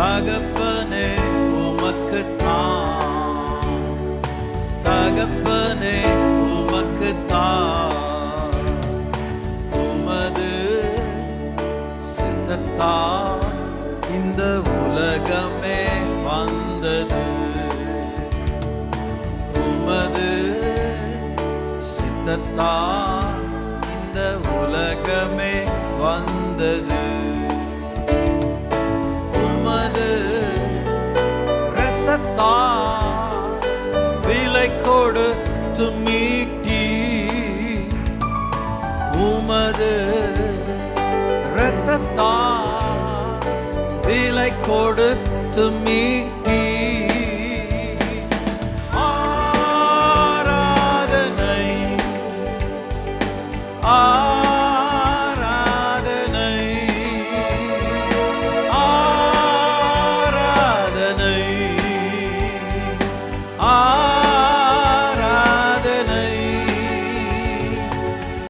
தகப்பனே உமக்கு தான் தகப்பனே உமக்கு தான் உமது சித்தத்தா இந்த உலகமே வந்தது. உமது சித்தத்தா இந்த உலகமே வந்தது. இரத்தத்தா விலை கொடுத்து மீட்டி உமது இரத்தத்தா விலை கொடுத்து மீட்டி ஆராதனை ஆ